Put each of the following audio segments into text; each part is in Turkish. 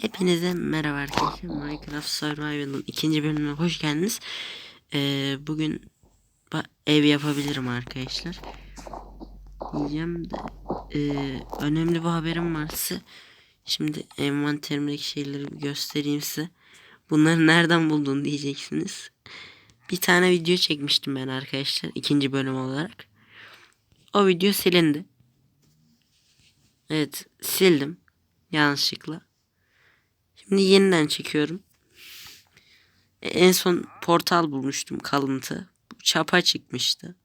Hepinize merhaba arkadaşlar. Minecraft Survival'ın ikinci bölümüne hoş geldiniz. Ee, bugün ev yapabilirim arkadaşlar. Diyeceğim de ee, önemli bir haberim var size. Şimdi envanterimdeki şeyleri göstereyim size. Bunları nereden buldun diyeceksiniz. Bir tane video çekmiştim ben arkadaşlar ikinci bölüm olarak. O video silindi. Evet sildim yanlışlıkla. Şimdi yeniden çekiyorum. E, En son portal bulmuştum kalıntı. Çapa çıkmıştı.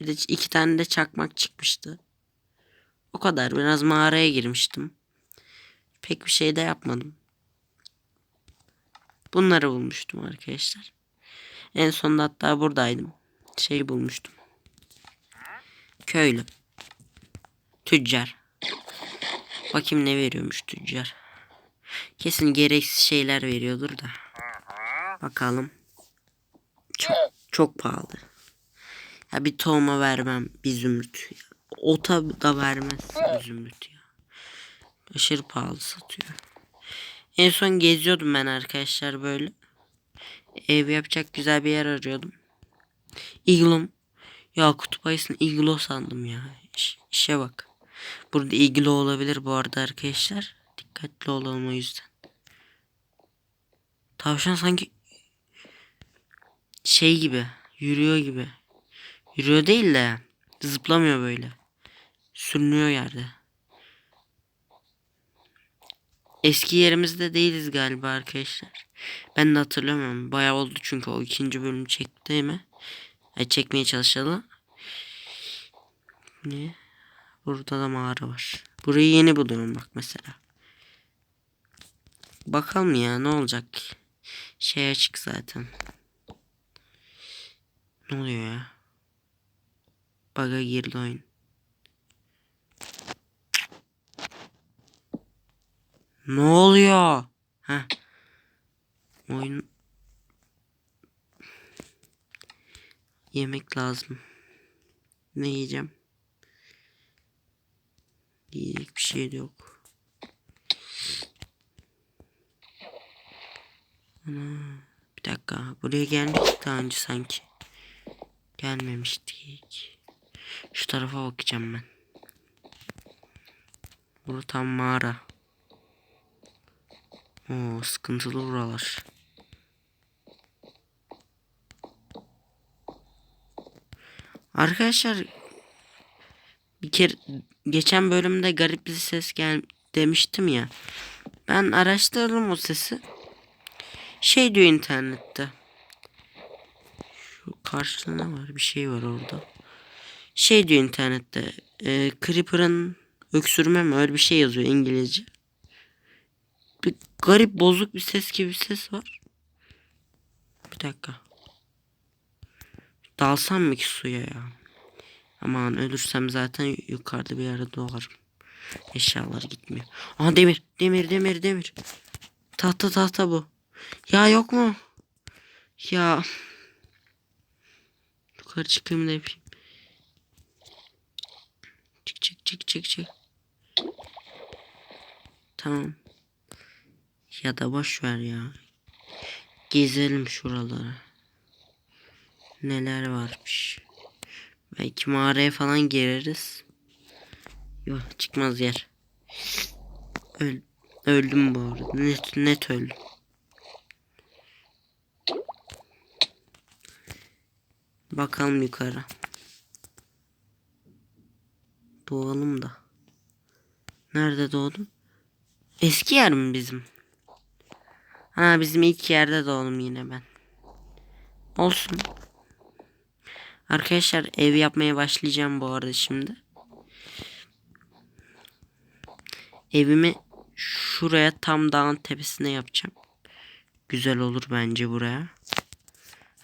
Bir de iki tane de çakmak çıkmıştı. O kadar. Biraz mağaraya girmiştim. Pek bir şey de yapmadım. Bunları bulmuştum arkadaşlar. En sonunda hatta buradaydım. Şey bulmuştum. Köylü. Tüccar. Bakayım ne veriyormuş tüccar. Kesin gereksiz şeyler veriyordur da. Bakalım. Çok çok pahalı. Ya bir tohuma vermem bir zümrüt. Ota da vermez bir zümrüt ya. Aşırı pahalı satıyor. En son geziyordum ben arkadaşlar böyle. Ev yapacak güzel bir yer arıyordum. İglom. Ya kutup ayısını iglo sandım ya. İş, işe bak. Burada iglo olabilir bu arada arkadaşlar. Dikkatli olalım o yüzden. Tavşan sanki şey gibi yürüyor gibi. Yürüyor değil de zıplamıyor böyle. Sürünüyor yerde. Eski yerimizde değiliz galiba arkadaşlar. Ben de hatırlamıyorum. Bayağı oldu çünkü o ikinci bölümü çekti mi? E, çekmeye çalışalım. Ne? Burada da mağara var. Burayı yeni buluyorum bak mesela. Bakalım ya ne olacak? Şey açık zaten. Ne oluyor ya? Baga girdi oyun. Ne oluyor? Ha? Oyun yemek lazım. Ne yiyeceğim? Yiyecek bir şey yok. Ana, bir dakika. Buraya gelmiştik daha önce sanki. Gelmemiştik. Şu tarafa bakacağım ben. Burası tam mağara. Oo, sıkıntılı buralar. Arkadaşlar bir kere geçen bölümde garip bir ses gel demiştim ya. Ben araştırdım o sesi. Şey diyor internette. Şu karşıda ne var? Bir şey var orada. Şey diyor internette. E, Creeper'ın öksürme mi? Öyle bir şey yazıyor İngilizce. Bir garip bozuk bir ses gibi bir ses var. Bir dakika. Dalsam mı ki suya ya? Aman ölürsem zaten yukarıda bir yerde doğarım. Eşyalar gitmiyor. Aha demir, demir, demir, demir. Tahta tahta bu. Ya yok mu? Ya. Yukarı çıkayım da yapayım. Çık çık çık çık çık. Tamam. Ya da boş ver ya. Gezelim şuraları. Neler varmış. Belki mağaraya falan gireriz. Yok çıkmaz yer. Öl öldüm bu arada. Net, net öldüm. Bakalım yukarı. Doğalım da. Nerede doğdum? Eski yer mi bizim? Ha bizim ilk yerde doğdum yine ben. Olsun. Arkadaşlar ev yapmaya başlayacağım bu arada şimdi. Evimi şuraya tam dağın tepesine yapacağım. Güzel olur bence buraya.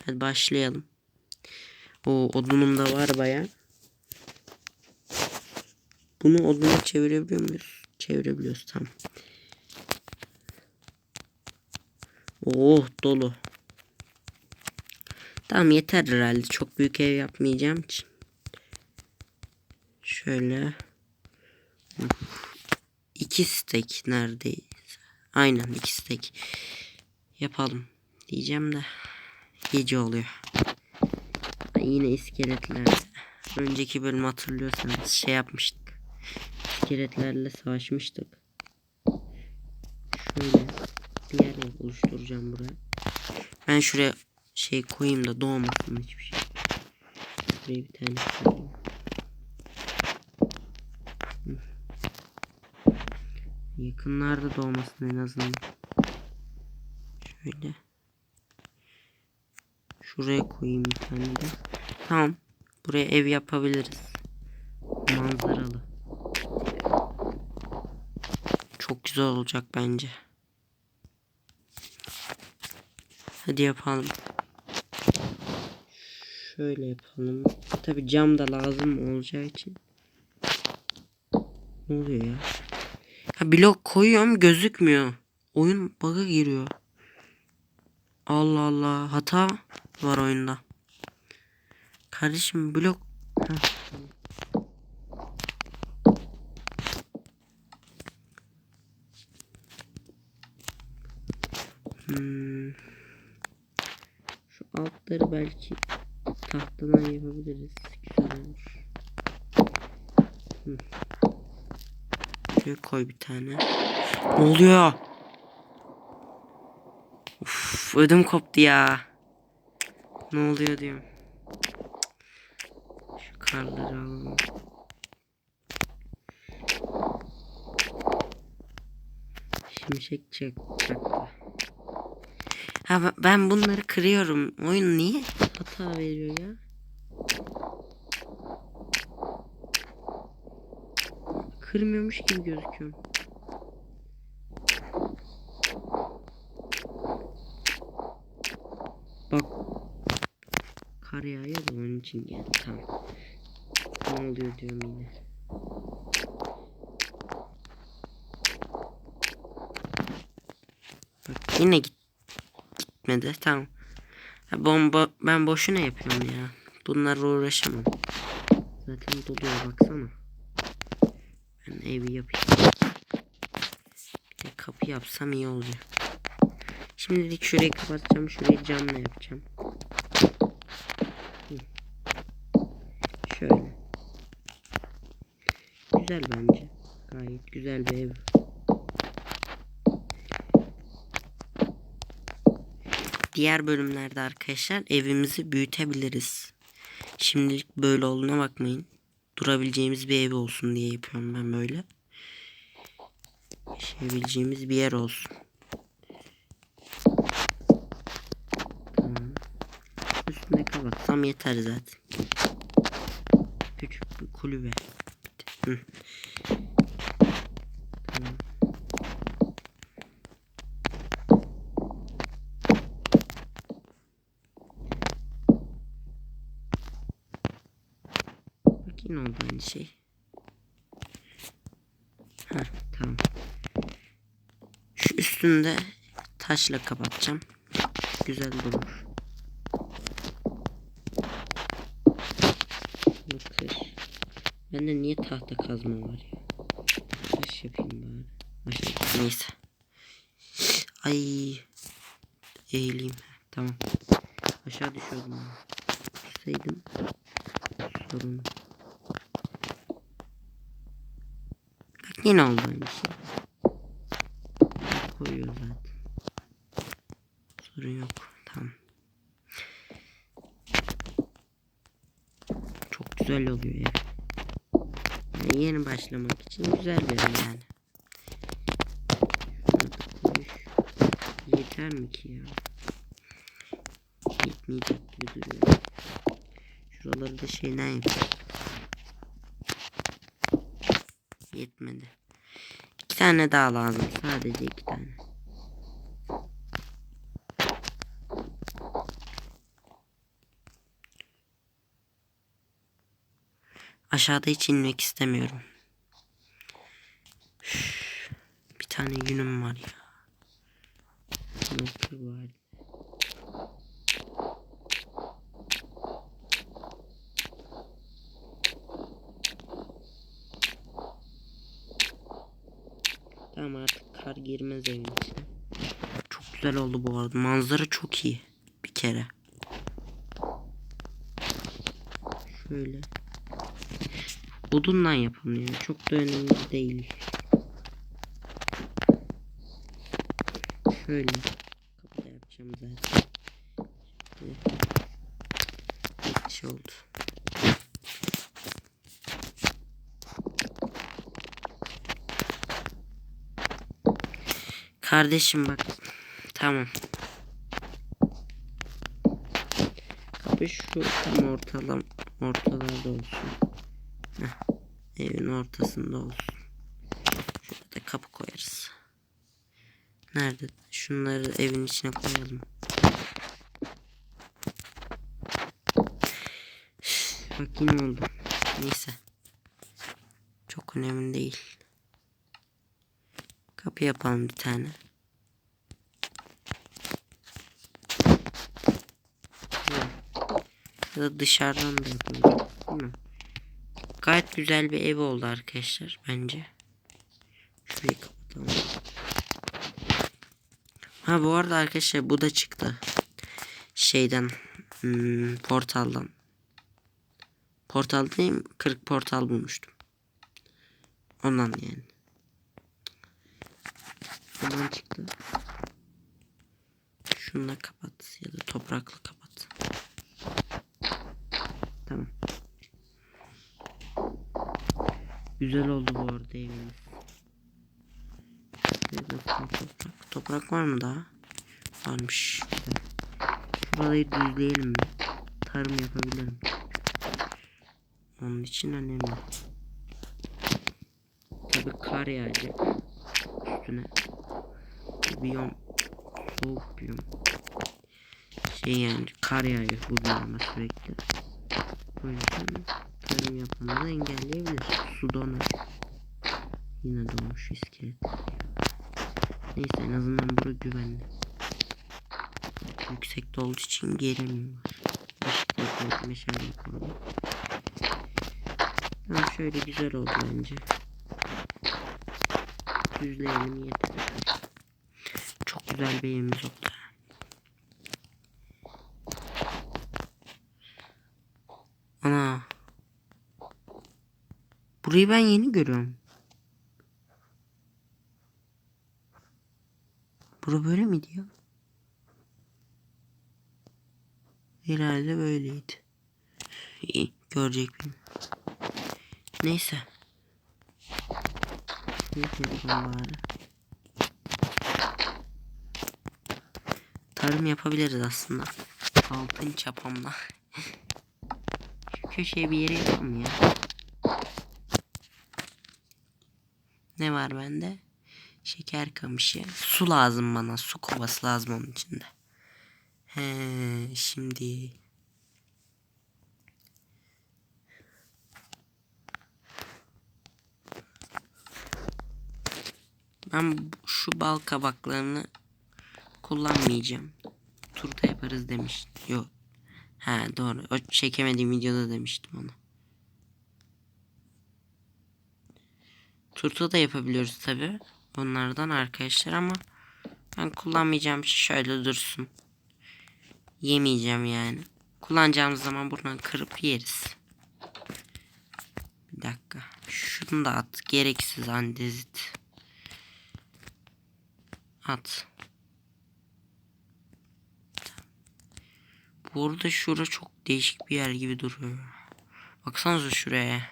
Hadi başlayalım. O odunum da var baya. Bunu oduna çevirebiliyor muyuz? Çevirebiliyoruz tamam. Oh dolu. Tamam yeter herhalde. Çok büyük ev yapmayacağım için. Şöyle. iki stek neredeyse. Aynen iki stek. Yapalım diyeceğim de gece oluyor. Yine iskeletler. Önceki bölüm hatırlıyorsanız şey yapmıştık. İskeletlerle savaşmıştık. Şöyle bir yer oluşturacağım buraya. Ben şuraya şey koyayım da doğmasın hiçbir şey. Buraya bir tane koyayım. Yakınlarda doğmasın en azından. Şöyle. Şuraya koyayım bir tane de. Tamam. Buraya ev yapabiliriz. Manzaralı. Çok güzel olacak bence. Hadi yapalım. Şöyle yapalım. Tabi cam da lazım olacağı için. Ne oluyor ya? Ha blok koyuyorum gözükmüyor. Oyun bug'a giriyor. Allah Allah hata var oyunda. Kardeşim blok Heh. Hmm. Şu altları belki tahtadan yapabiliriz. Güzel olur. Hı. Şöyle koy bir tane. Ne oluyor? Uf, ödüm koptu ya. Ne oluyor diyorum. Alalım. Şimşek çaktı. Ha ben bunları kırıyorum. Oyun niye hata veriyor ya? Kırmıyormuş gibi gözüküyor. Bak. Kar yağıyor da onun için geldi. Tamam. Ne oluyor diyorum yine. Bak yine git gitmedi. Tamam. Ha, bomba ben boşuna yapıyorum ya. Bunlarla uğraşamam. Zaten doluyor baksana. Ben evi yapayım. Bir de kapı yapsam iyi olacak. Şimdilik şurayı kapatacağım. Şurayı camla yapacağım. Hı. Şöyle. Güzel bence. Gayet güzel bir ev. Diğer bölümlerde arkadaşlar evimizi büyütebiliriz. Şimdilik böyle olduğuna bakmayın. Durabileceğimiz bir ev olsun diye yapıyorum ben böyle. Yaşayabileceğimiz bir yer olsun. Tamam. Üstüne kapatsam yeter zaten. Küçük bir kulübe. Hı. Yine oldu aynı şey. Heh, tamam. Şu üstünde taşla kapatacağım. Güzel durmuş. Bende niye tahta kazma var ya? Taş yapayım bari. Başka- Neyse. Ay. Eğileyim. Tamam. Aşağı düşüyordum. Düşseydim sorun. Bak yine oldu aynı şey. Koyuyor zaten. Sorun yok. Tamam. Çok güzel oluyor ya. Yani yeni başlamak için güzel bir yer yani. Yeter mi ki ya? Yetmeyecek gibi duruyor. Şuraları da şeyden yapayım. Yetmedi. İki tane daha lazım. Sadece iki tane. Aşağıda hiç inmek istemiyorum. Üf, Bir tane yünüm var ya. Nokta var. Tamam artık kar girmez evin içine. Çok güzel oldu bu arada. Manzara çok iyi. Bir kere. Şöyle. Odundan yapalım yani. Çok da önemli değil. Şöyle. Kapıda yapacağım zaten. Şimdi. Şey oldu. Kardeşim bak. Tamam. Kapı şu tam ortalam ortalarda olsun. Evin ortasında olsun. Şurada da kapı koyarız. Nerede? Şunları evin içine koyalım. Bak yine oldu. Neyse. Çok önemli değil. Kapı yapalım bir tane. Ya da dışarıdan da yapalım. Değil mi? Gayet güzel bir ev oldu arkadaşlar bence. Şurayı kapatalım. Ha bu arada arkadaşlar bu da çıktı. Şeyden hmm, portaldan. Portal değil mi? 40 portal bulmuştum. Ondan yani. Ondan çıktı. Şununla kapat ya da toprakla kapat. Tamam. Güzel oldu bu arada evimiz. Toprak. toprak var mı daha? Varmış. Burayı düzleyelim mi? Tarım yapabilirim. Onun için önemli. Tabi kar yağacak üstüne. Biyom soğuk biyom. Şey yani kar yağıyor bu biyoma sürekli. O yüzden tarım yapmanızı engelleyebilir. Su donar. Yine donmuş iskelet. Neyse en azından bura güvenli. Yüksekte olduğu için gelemiyorlar. Işıkları meşale koydum. Tamam şöyle güzel oldu bence. Düzleyelim yeter. Çok güzel bir evimiz oldu. Ana. Burayı ben yeni görüyorum. Bura böyle miydi ya? Herhalde böyleydi. İyi görecek miyim? Neyse. Tarım yapabiliriz aslında. Altın çapamla. Şu köşeye bir yere yapalım ya. Ne var bende? Şeker kamışı. Su lazım bana. Su kovası lazım onun içinde. He, şimdi. Ben şu bal kabaklarını kullanmayacağım. Turta yaparız demiş. Yok. Ha doğru. O çekemediğim videoda demiştim onu. Turta da yapabiliyoruz tabi. Bunlardan arkadaşlar ama ben kullanmayacağım için şöyle dursun. Yemeyeceğim yani. Kullanacağımız zaman buradan kırıp yeriz. Bir dakika. Şunu da at. Gereksiz andezit. At. Bu arada şura çok değişik bir yer gibi duruyor. Baksanıza şuraya.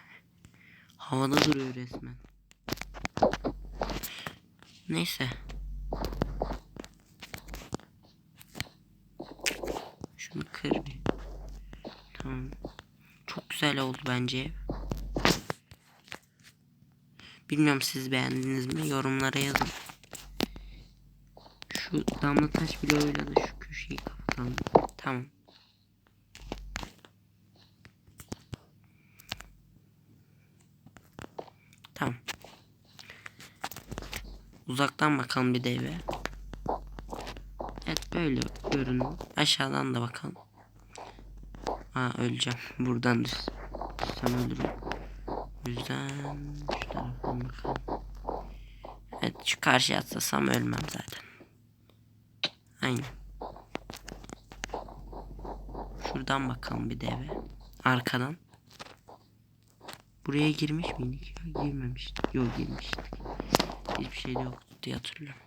Havada duruyor resmen. Neyse. Şunu kır bir. Tamam. Çok güzel oldu bence. Bilmiyorum siz beğendiniz mi? Yorumlara yazın. Şu damla taş bloğuyla da şu köşeyi kapatalım. Tamam. Uzaktan bakalım bir de eve. Evet böyle görünüyor. Aşağıdan da bakalım. Aa öleceğim. Buradan düz. Sen ölürüm. Yüzden şu taraftan bakalım. Evet şu karşıya atlasam ölmem zaten. Aynen. Şuradan bakalım bir de eve. Arkadan. Buraya girmiş miydik? Girmemiştik. Yok girmiştik. Hiçbir şey de yoktu diye hatırlıyorum.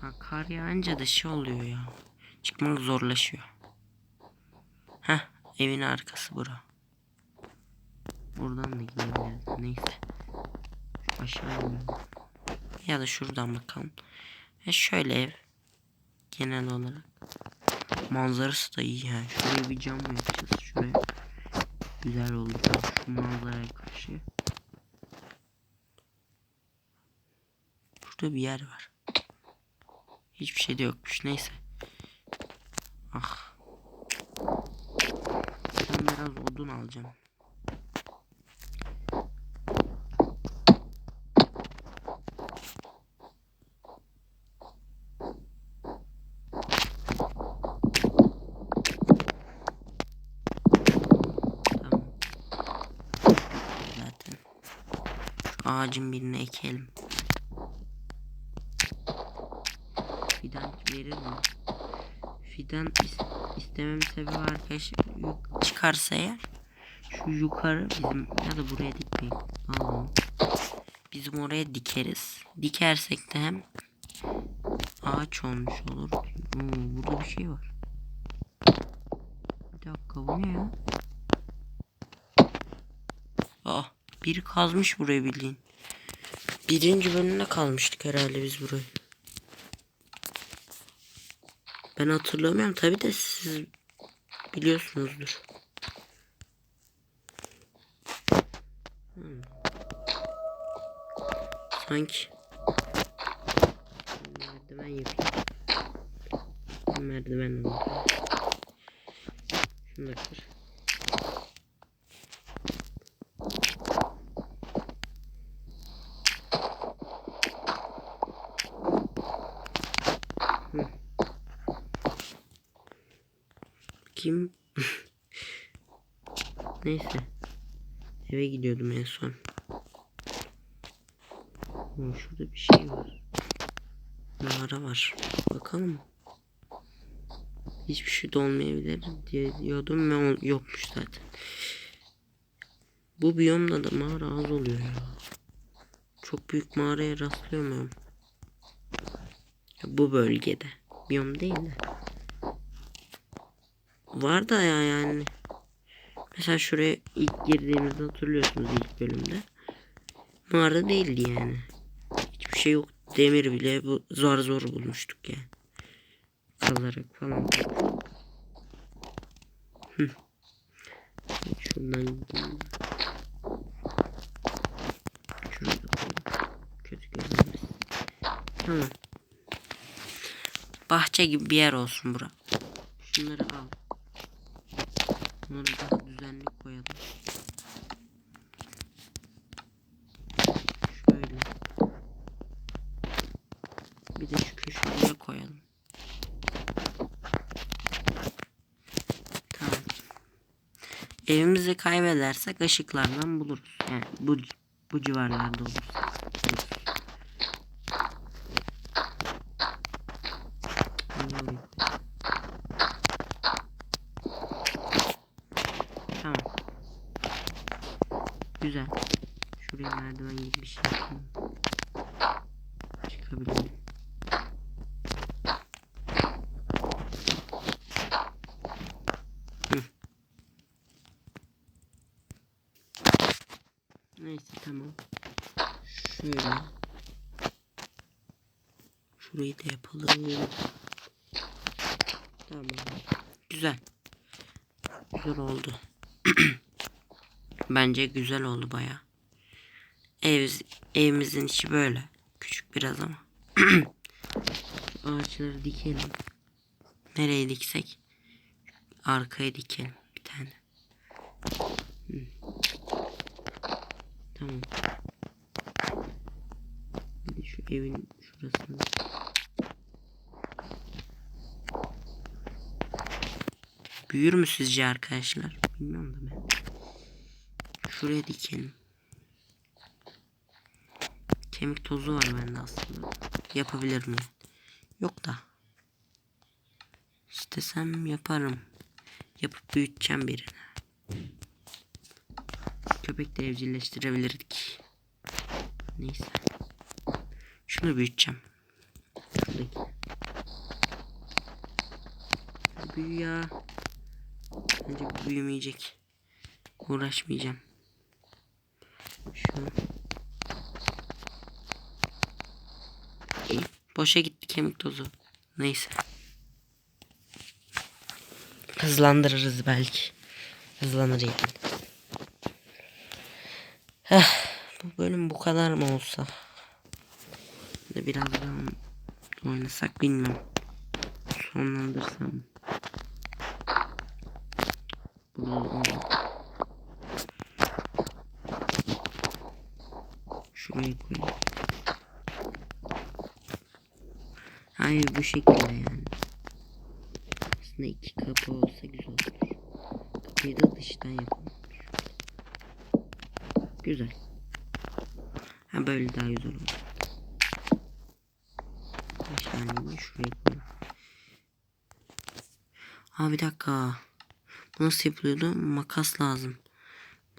Ha, kar yağınca da şey oluyor ya. Çıkmak zorlaşıyor. Heh evin arkası bura. Buradan da gidebiliriz. Neyse. Aşağı inelim. Ya da şuradan bakalım. Ve şöyle ev. Genel olarak. Manzarası da iyi yani. Şuraya bir cam yapacağız? Şuraya. Güzel oldu. Şu manzaraya karşı. Şurada bir yer var. Hiçbir şey de yokmuş. Neyse. Ah. Ben biraz odun alacağım. Ağacın birine ekelim. Fidan verir mi? Fidan is- istemem sebebi arkadaşlar çıkarsa eğer şu yukarı bizim ya da buraya dikmeyin. Bizim oraya dikeriz. Dikersek de hem ağaç olmuş olur. Oo, burada bir şey var. Bir dakika bu ne ya? Ah biri kazmış burayı bildiğin. Birinci bölümde kalmıştık herhalde biz burayı. Ben hatırlamıyorum tabi de siz biliyorsunuzdur. Hmm. Sanki merdiven yapayım. Merdiven oldu. Şunu da kır. Kim? Neyse. Eve gidiyordum en son. Oo, şurada bir şey var. Mağara var. Bakalım? Hiçbir şey de olmayabilir diye diyordum ve yokmuş zaten. Bu biyomda da mağara az oluyor ya. Çok büyük mağaraya rastlıyor muyum? Bu bölgede. Biyom değil de. Var da ya yani. Mesela şuraya ilk girdiğimizde hatırlıyorsunuz ilk bölümde. Mağara değildi yani. Hiçbir şey yok. Demir bile bu zor zor bulmuştuk yani. Kazarak falan. Hı. Görünmez. Tamam. Bahçe gibi bir yer olsun bura. Şunları al. Bunları daha düzenli koyalım. Şöyle. Bir de şu köşeye koyalım. Tamam. Evimizi kaybedersek ışıklardan buluruz. Yani bu bu civarlarda olursa. buluruz. Tamam. Güzel. Şuraya merdiven gibi bir şey yapayım. Çıkabilirim. Hı. Neyse tamam. Şöyle. Şurayı da yapalım. Tamam. Güzel. Güzel oldu. Bence güzel oldu baya. Ev, evimizin içi böyle. Küçük biraz ama. Ağaçları dikelim. Nereye diksek? Arkaya dikelim bir tane. Hı. Tamam. Bir de şu evin şurasını. Büyür mü sizce arkadaşlar? Bilmiyorum da ben. Şuraya dikelim. Kemik tozu var bende aslında. Yapabilir miyim? Yok da. İstesem yaparım. Yapıp büyüteceğim birini. Köpek de evcilleştirebilirdik. Neyse. Şunu büyüteceğim. Şuradaki. Büyü ya. Bu büyümeyecek. Uğraşmayacağım. Şu. İyi. Boşa gitti kemik tozu. Neyse. Hızlandırırız belki. Hızlanır yani. Heh, bu bölüm bu kadar mı olsa? Biraz daha oynasak bilmiyorum. Sonlandırsam. Bunu Şuraya koyayım. Hayır bu şekilde yani. Aslında iki kapı olsa güzel olur. Kapıyı da dıştan yapalım. Güzel. Ha böyle daha güzel olur. Beş tane şuraya koyayım. Ha bir dakika. Nasıl yapılıyordu? Makas lazım.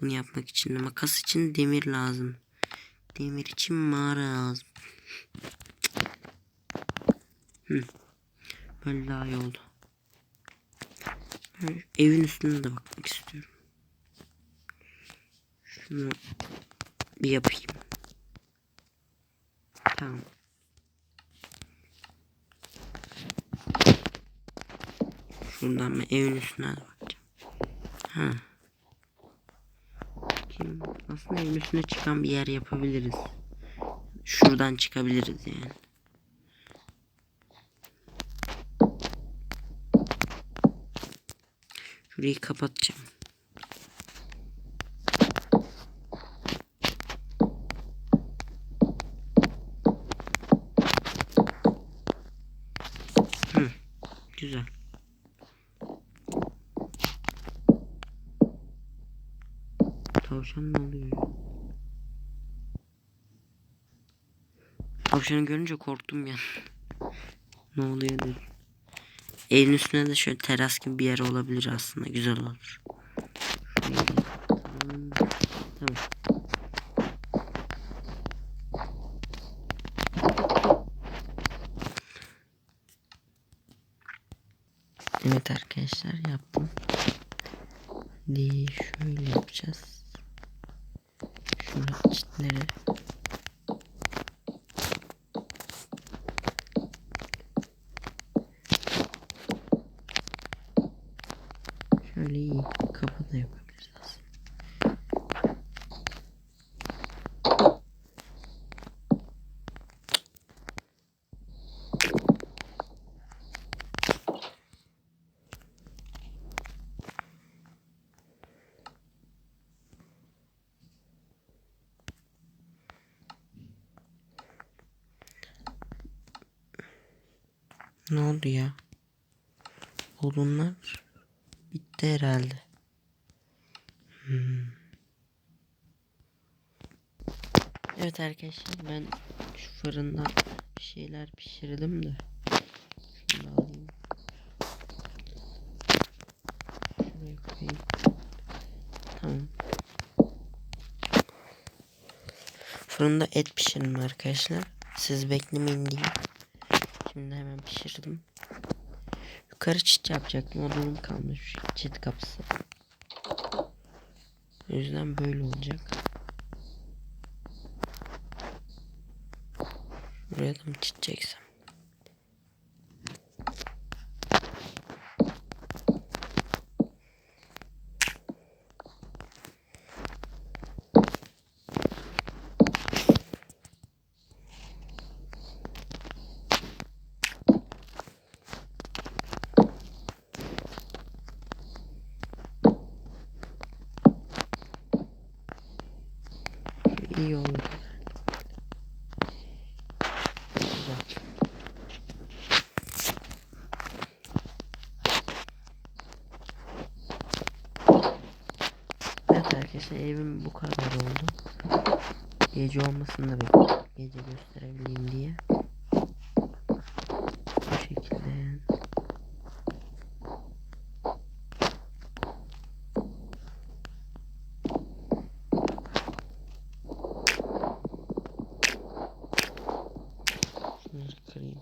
Bunu yapmak için. Makas için demir lazım. Demir için mağara lazım. Hı. Böyle daha iyi oldu. Evin üstüne de bakmak istiyorum. Şunu bir yapayım. Tamam. Şuradan ben evin üstüne de bakacağım. Ha. Aslında evin üstüne çıkan bir yer yapabiliriz. Şuradan çıkabiliriz yani. Şurayı kapatacağım. Hı, güzel. Tavşan ne oluyor? Tavşanı görünce korktum ya. ne oluyor dedim. Evin üstüne de şöyle teras gibi bir yer olabilir aslında. Güzel olur. Şurayı da yapalım. Tamam. Evet arkadaşlar yaptım. Şimdi şöyle yapacağız. Şurada çitleri Şöyle iyi kapı da yapabiliriz aslında. Ne oldu ya? Odunlar bitti herhalde. Hmm. Evet arkadaşlar ben şu fırında bir şeyler pişirdim de. Da alayım. Şuraya koyayım. Tamam. Fırında et pişirdim arkadaşlar. Siz beklemeyin diye. Şimdi hemen pişirdim. Yukarı çit yapacaktım. Odunum kalmış. Çit kapısı. O yüzden böyle olacak. Buraya da mı çit İyi. Güzel. Evet arkadaşlar evim bu kadar oldu. Gece olmasını da bekliyorum. Gece gösterebileyim diye. Bu şekilde. Şunları kırayım.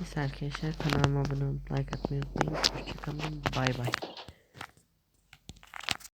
Neyse arkadaşlar kanalıma abone olup like atmayı unutmayın. Hoşçakalın. Bay bay.